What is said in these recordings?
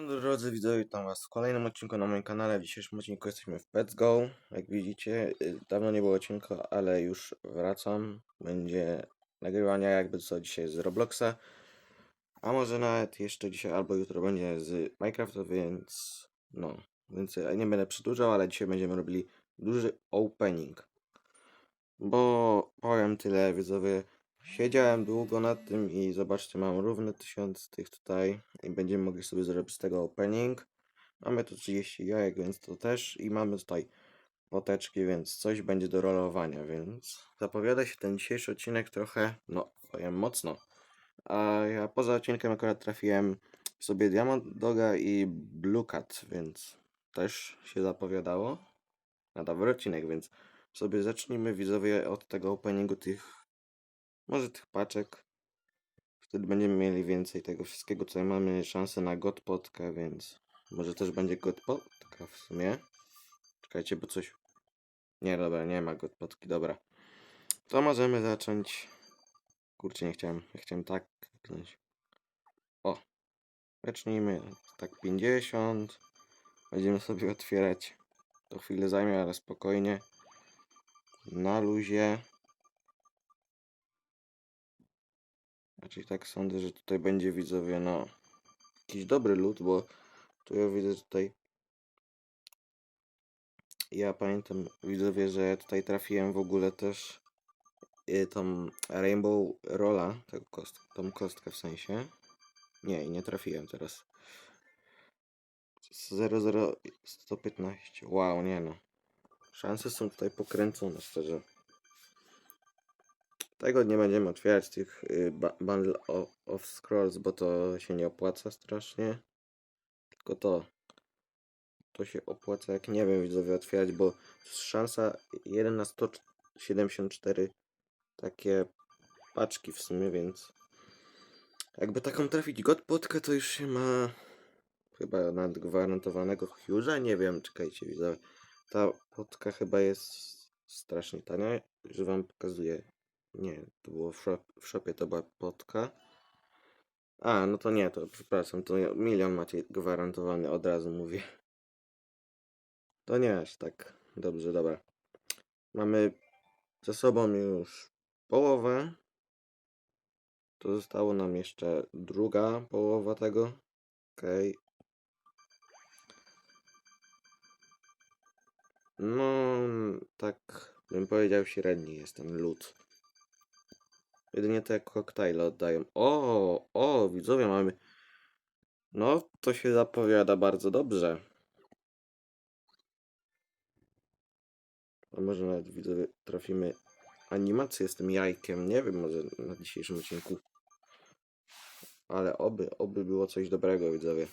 Drodzy widzowie, witam was w kolejnym odcinku na moim kanale. W dzisiejszym odcinku jesteśmy w Pets Go. Jak widzicie, y, dawno nie było odcinka, ale już wracam. Będzie nagrywania jakby co dzisiaj z Robloxa. A może nawet jeszcze dzisiaj albo jutro będzie z Minecrafta, więc no, więc nie będę przedłużał, ale dzisiaj będziemy robili duży opening. Bo powiem tyle widzowie, Siedziałem długo nad tym i zobaczcie, mam równy tysiąc tych tutaj i będziemy mogli sobie zrobić z tego opening. Mamy tu 30 jajek, więc to też i mamy tutaj poteczki, więc coś będzie do rolowania, więc zapowiada się ten dzisiejszy odcinek trochę, no powiem mocno. A ja poza odcinkiem akurat trafiłem sobie Diamond Doga i Blue Cat, więc też się zapowiadało na dobry odcinek, więc sobie zacznijmy widzowie od tego openingu tych może tych paczek. Wtedy będziemy mieli więcej tego wszystkiego, co mamy szansę na godpotkę, więc może też będzie godpotka w sumie. Czekajcie, bo coś... Nie, dobra, nie ma godpotki, dobra. To możemy zacząć... Kurczę, nie chciałem, chciałem tak kliknąć. O, zacznijmy tak 50. Będziemy sobie otwierać. To chwilę zajmie, ale spokojnie. Na luzie. Raczej tak sądzę, że tutaj będzie widzowie, no jakiś dobry lód, bo tu ja widzę tutaj ja pamiętam widzowie, że tutaj trafiłem w ogóle też y, tą Rainbow Rolla, kost, tą kostkę w sensie. Nie, nie trafiłem teraz. 00115. Wow, nie no. Szanse są tutaj pokręcone, szczerze. Tego nie będziemy otwierać tych y, Bundle of, Scrolls, bo to się nie opłaca strasznie. Tylko to. To się opłaca, jak nie wiem, widzowie, otwierać, bo szansa 1 na 174 takie paczki w sumie, więc jakby taką trafić godpotkę, to już się ma chyba nad gwarantowanego Hughes'a, nie wiem, czekajcie, widzowie. Ta potka chyba jest strasznie tania, że wam pokazuję nie, to było w, shop, w shopie, to była potka. A, no to nie, to przepraszam, to milion macie gwarantowany, od razu mówię. To nie aż tak. Dobrze, dobra. Mamy za sobą już połowę. To zostało nam jeszcze druga połowa tego. Okej. Okay. No, tak bym powiedział średni jest ten lód. Jedynie te koktajle oddają. O, o, widzowie mamy. No, to się zapowiada bardzo dobrze. A może nawet widzowie trafimy animację z tym jajkiem. Nie wiem, może na dzisiejszym odcinku. Ale oby, oby było coś dobrego, widzowie.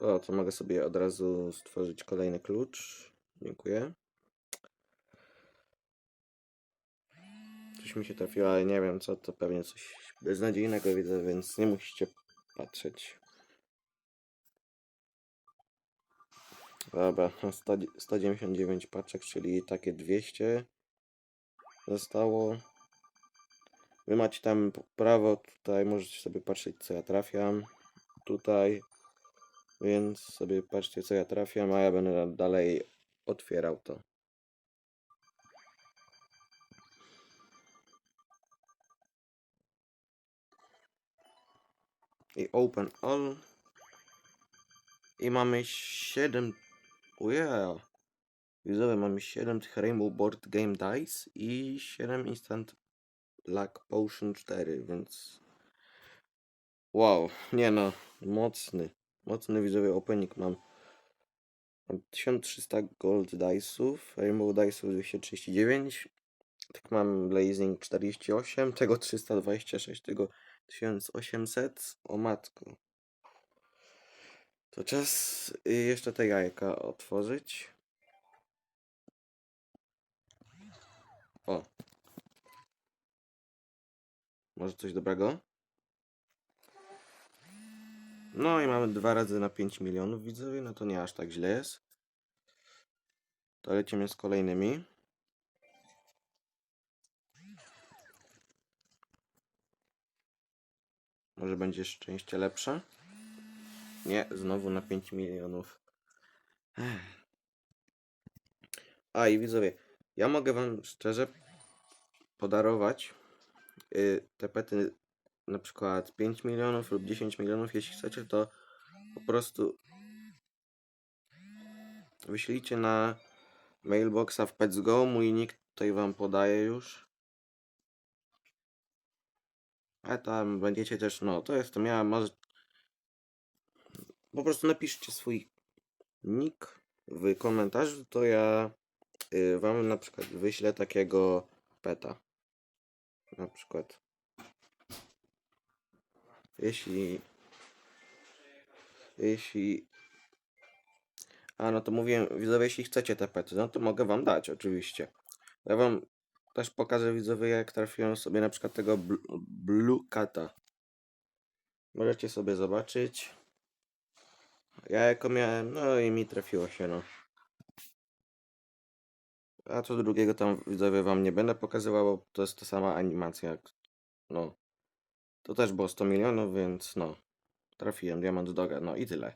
O, to mogę sobie od razu stworzyć kolejny klucz. Dziękuję. Mi się trafiło, ale nie wiem co, to pewnie coś beznadziejnego widzę, więc nie musicie patrzeć. Dobra, 100, 199 paczek, czyli takie 200 zostało. Wy macie tam prawo, tutaj możecie sobie patrzeć co ja trafiam. Tutaj. Więc sobie patrzcie co ja trafiam, a ja będę dalej otwierał to. I open all. I mamy 7 ujea widzowie mamy 7 tych Rainbow Board Game Dice i 7 Instant Luck Potion 4 więc wow, nie no mocny, mocny widzowie opening mam. 1300 gold dice'ów, Rainbow dice'ów 239 tak mam Blazing 48, tego 326, tego 1800. O matko. To czas y, jeszcze te jajka otworzyć. O. Może coś dobrego? No i mamy dwa razy na 5 milionów widzowie, no to nie aż tak źle jest. To lecimy z kolejnymi. Może będzie szczęście lepsze. Nie, znowu na 5 milionów. A i widzowie, ja mogę wam szczerze podarować y, te pety na przykład 5 milionów lub 10 milionów, jeśli chcecie, to po prostu wyślijcie na mailboxa w Pets Go. Mój nick tutaj wam podaję już. A tam będziecie też, no to jestem ja, może po prostu napiszcie swój nick w komentarzu, to ja y, wam na przykład wyślę takiego peta. Na przykład. Jeśli. Jeśli. A no to mówiłem, widzowie, jeśli chcecie te pety, no to mogę wam dać, oczywiście. Ja wam też pokażę widzowie, jak trafiłem sobie na przykład tego bl- Blue Cata. Możecie sobie zobaczyć. Ja jako miałem, no i mi trafiło się, no. A co drugiego tam widzowie wam nie będę pokazywał, bo to jest ta sama animacja. jak- No. To też było 100 milionów, więc no. Trafiłem, diamant doga, no i tyle.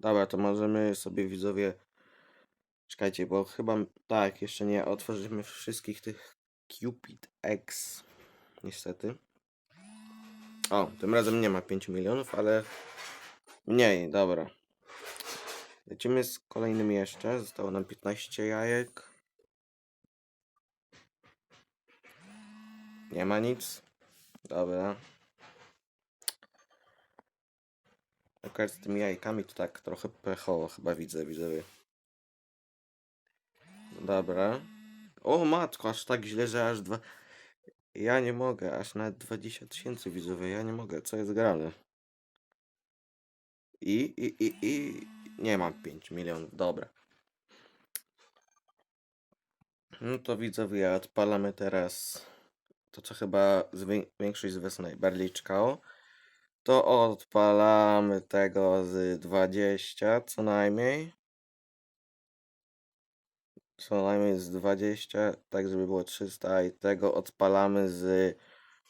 Dobra, to możemy sobie widzowie. Czekajcie, bo chyba tak, jeszcze nie otworzymy wszystkich tych Cupid X. Niestety. O, tym razem nie ma 5 milionów, ale mniej, dobra. Lecimy z kolejnym jeszcze. Zostało nam 15 jajek. Nie ma nic. Dobra. Akurat z tymi jajkami to tak trochę pechowo chyba widzę, widzowie. Dobra. O matko, aż tak źle, że aż dwa... Ja nie mogę, aż nawet 20 tysięcy widzowie, ja nie mogę, co jest grane? I, i, i, i... Nie mam 5 milionów, dobra. No to widzowie, odpalamy teraz to, co chyba większość z was najbardziej czekało. To odpalamy tego z 20 co najmniej. Co najmniej z 20, tak żeby było 300 i tego odpalamy z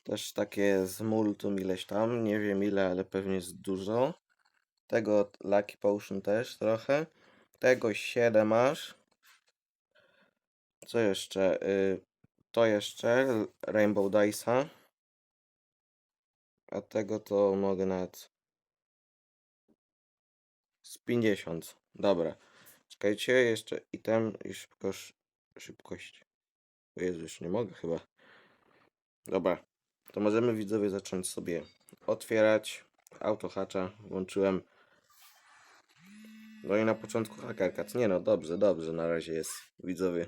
też takie z multum ileś tam, nie wiem ile, ale pewnie jest dużo. Tego Lucky Potion też trochę. Tego 7 masz. Co jeszcze? Y, to jeszcze Rainbow Dice'a. A tego to mogę nawet z 50. Dobra. Czekajcie, jeszcze item i szybkość. szybkość. O Jezu, już nie mogę chyba. Dobra. To możemy widzowie zacząć sobie otwierać. Auto hacza włączyłem. No i na początku hakerkat. Nie no, dobrze, dobrze, na razie jest widzowie.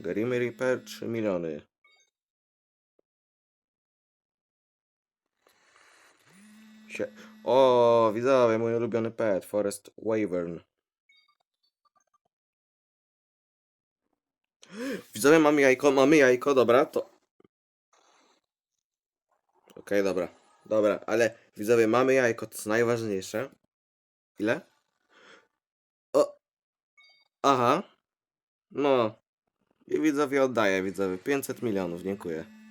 Grimmy Reaper 3 miliony. Sie o, widzowie, mój ulubiony pet, Forest Wyvern. Widzowie, mamy jajko, mamy jajko, dobra, to... Okej, dobra, dobra, ale widzowie, mamy jajko, to jest najważniejsze. Ile? O! Aha. No. I widzowie oddaję, widzowie, 500 milionów, dziękuję.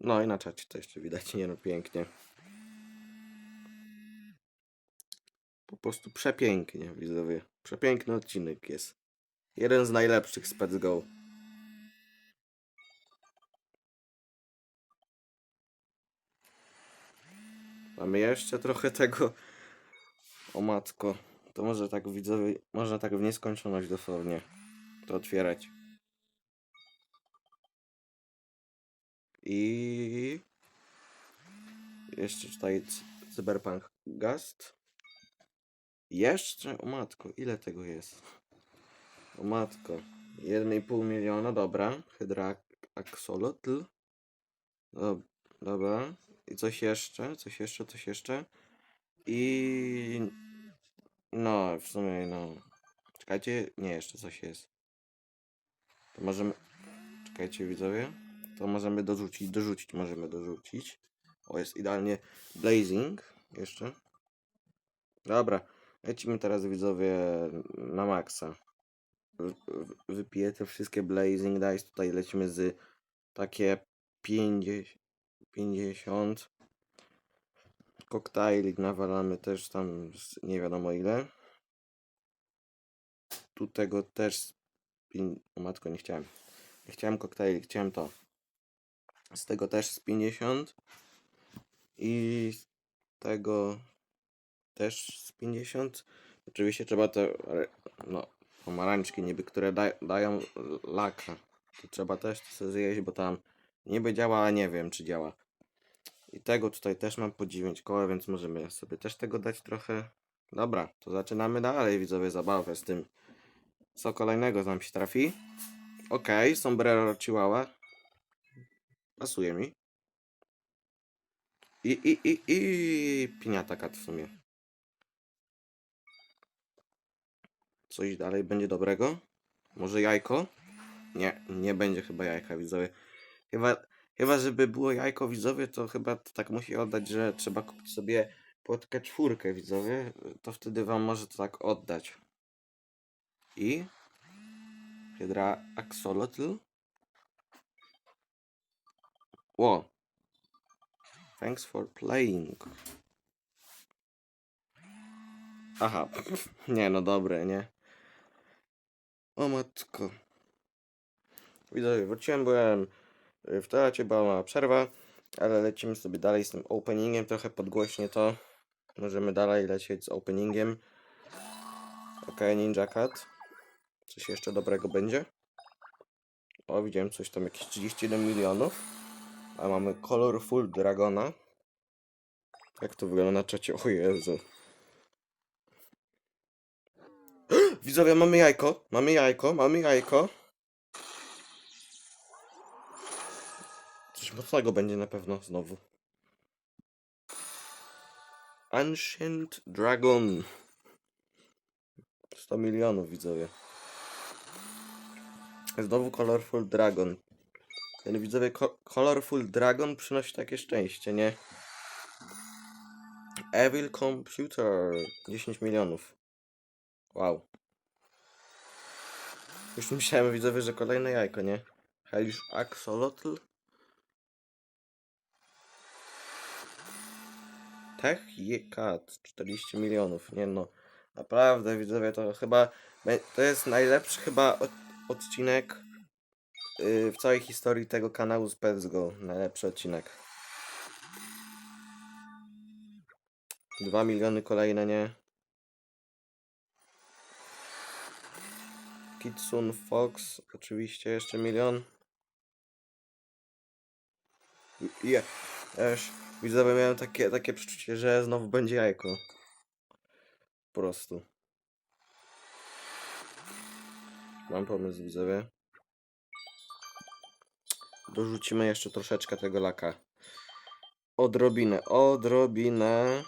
No i na czacie to jeszcze widać, nie no, pięknie. Po prostu przepięknie, widzowie. Przepiękny odcinek jest. Jeden z najlepszych z Pets Go. Mamy jeszcze trochę tego. O matko. To może tak widzowie, można tak w nieskończoność dosłownie to otwierać. I jeszcze cy- Cyberpunk Gast. Jeszcze? O matko, ile tego jest? O matko. 1,5 miliona, dobra. Hydra Axolotl. Dob- Dobra. I coś jeszcze, coś jeszcze, coś jeszcze. I... No, w sumie no... Czekajcie, nie, jeszcze coś jest. To możemy... Czekajcie widzowie. To możemy dorzucić, dorzucić możemy dorzucić. O, jest idealnie Blazing jeszcze. Dobra, lecimy teraz widzowie na maksa. Wypiję te wszystkie Blazing Dice. Tutaj lecimy z takie 50. 50. Koktajlik nawalamy też tam nie wiadomo ile. Tu tego też O matko, nie chciałem. Nie chciałem koktajlik, chciałem to. Z tego też z 50. I z tego też z 50. Oczywiście trzeba te no, pomarańczki niby, które daj, dają laka. To trzeba też sobie zjeść, bo tam niby działa, a nie wiem czy działa. I tego tutaj też mam po 9 koła, więc możemy sobie też tego dać trochę. Dobra, to zaczynamy dalej widzowie zabawę z tym. Co kolejnego nam się trafi? Okej, okay, sombrero chihuahua. Pasuje mi. I, i, i, i piniata kat w sumie. Coś dalej będzie dobrego? Może jajko? Nie, nie będzie chyba jajka widzowie. Chyba, chyba żeby było jajko widzowie, to chyba to tak musi oddać, że trzeba kupić sobie płotkę czwórkę widzowie. To wtedy wam może to tak oddać. I Hydra Axolotl. Ło. Thanks for playing. Aha. Nie, no dobre, nie? O matko. Widzowie, wróciłem, byłem y, w toalecie, była mała przerwa, ale lecimy sobie dalej z tym openingiem, trochę podgłośnie to. Możemy dalej lecieć z openingiem. Ok, Ninja Cat. Coś jeszcze dobrego będzie? O, widziałem coś tam, jakieś 31 milionów. A mamy Colorful Dragona. Jak to wygląda na czacie? O Jezu. Widzowie, mamy jajko, mamy jajko, mamy jajko. Coś mocnego będzie na pewno znowu. Ancient Dragon. 100 milionów widzowie. Znowu Colorful Dragon. Ten widzowie Colorful Dragon przynosi takie szczęście, nie? Evil Computer. 10 milionów. Wow. Już myślałem widzowie, że kolejne jajko, nie? Hellish Axolotl. Tech Kat 40 milionów. Nie no. Naprawdę widzowie to chyba to jest najlepszy chyba od, odcinek yy, w całej historii tego kanału z Pets Go. Najlepszy odcinek. 2 miliony kolejne, nie? Kitsun Fox, oczywiście jeszcze milion. Je, ja już widzowie miałem takie, takie przeczucie, że znowu będzie jajko. Po prostu. Mam pomysł widzowie. Dorzucimy jeszcze troszeczkę tego laka. Odrobinę, odrobinę.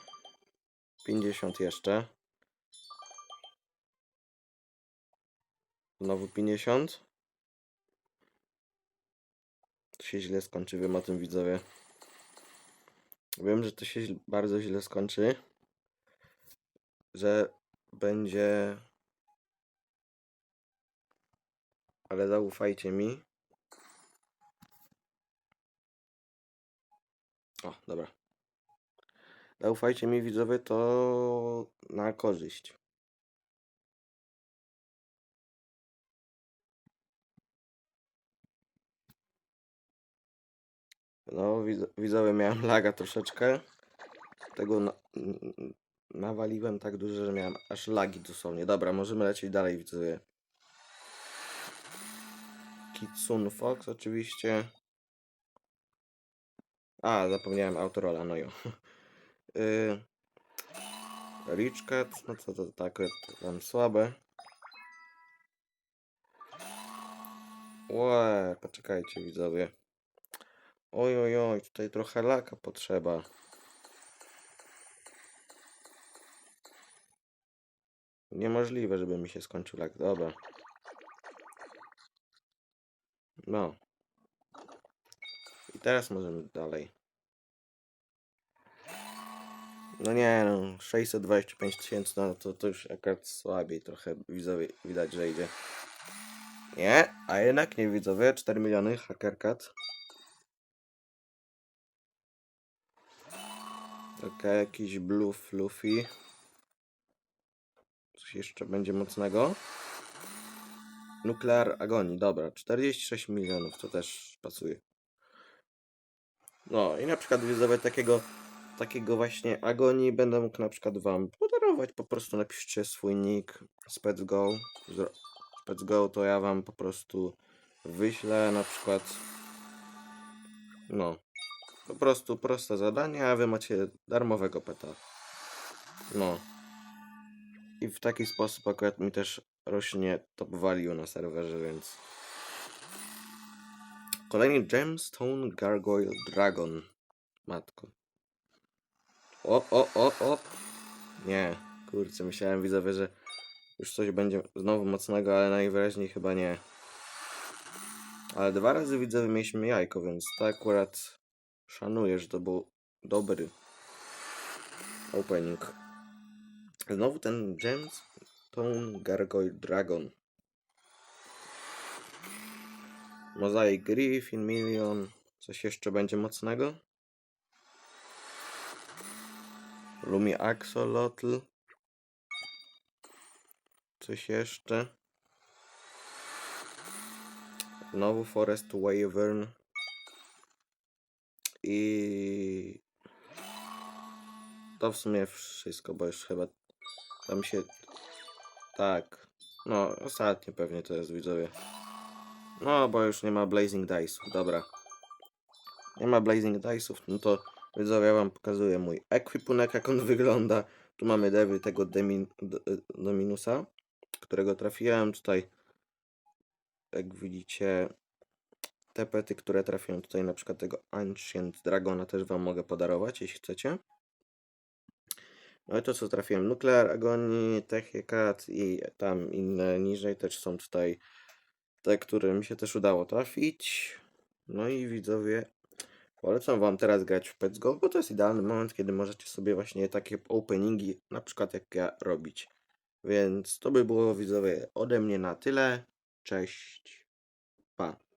50 jeszcze. Znowu 50. To się źle skończy, wiem o tym widzowie. Wiem, że to się bardzo źle skończy. Że będzie... Ale zaufajcie mi. O, dobra. Zaufajcie mi widzowie, to na korzyść. No, widz- widzowie, miałem laga troszeczkę. Tego na, nawaliłem tak dużo, że miałem aż lagi dosłownie. Dobra, możemy lecieć dalej, widzowie. Kitsun Fox oczywiście. A, zapomniałem Autorola, no jo. y, Cat, no co to tak, tam słabe. Łe, poczekajcie widzowie. Oj, oj, oj, tutaj trochę laka potrzeba. Niemożliwe, żeby mi się skończył lak. Dobra. No. I teraz możemy dalej. No nie no, 625 tysięcy, no to, to już akurat słabiej trochę widzowie, widać, że idzie. Nie, a jednak nie widzowie, 4 miliony, Hackercat. Okej, jakiś Blue Fluffy. Coś jeszcze będzie mocnego. Nuklear Agonii, dobra, 46 milionów, to też pasuje. No i na przykład widzowie takiego, takiego właśnie Agonii będę mógł na przykład wam podarować, po prostu napiszcie swój nick SpecGo. SpecGo to ja wam po prostu wyślę na przykład, no, po prostu proste zadanie, a wy macie darmowego peta. No. I w taki sposób akurat mi też rośnie top value na serwerze, więc... Kolejny Gemstone Gargoyle Dragon. Matko. O, o, o, o! Nie, kurczę, myślałem widzowie, że już coś będzie znowu mocnego, ale najwyraźniej chyba nie. Ale dwa razy widzowie mieliśmy jajko, więc to akurat szanuję, że to był dobry opening. Znowu ten Gemstone Gargoyle Dragon. Mozaik Griffin, Million. Coś jeszcze będzie mocnego? Lumi Axolotl. Coś jeszcze? Znowu Forest Wyvern. I to w sumie wszystko, bo już chyba tam się. Tak. No, ostatnie pewnie to jest widzowie. No, bo już nie ma Blazing Dice'ów, dobra. Nie ma Blazing Dice'ów, no to widzowie, ja wam pokazuję mój ekwipunek, jak on wygląda. Tu mamy dewy tego Demin, D- Dominusa, którego trafiłem tutaj. Jak widzicie, te pety, które trafiłem tutaj, na przykład tego Ancient Dragona też wam mogę podarować, jeśli chcecie. No i to co trafiłem, Nuclear Agony, Techiekat i tam inne niżej też są tutaj te, które mi się też udało trafić. No i widzowie, polecam wam teraz grać w Pets Go, bo to jest idealny moment, kiedy możecie sobie właśnie takie openingi, na przykład jak ja, robić. Więc to by było widzowie ode mnie na tyle. Cześć. Pa.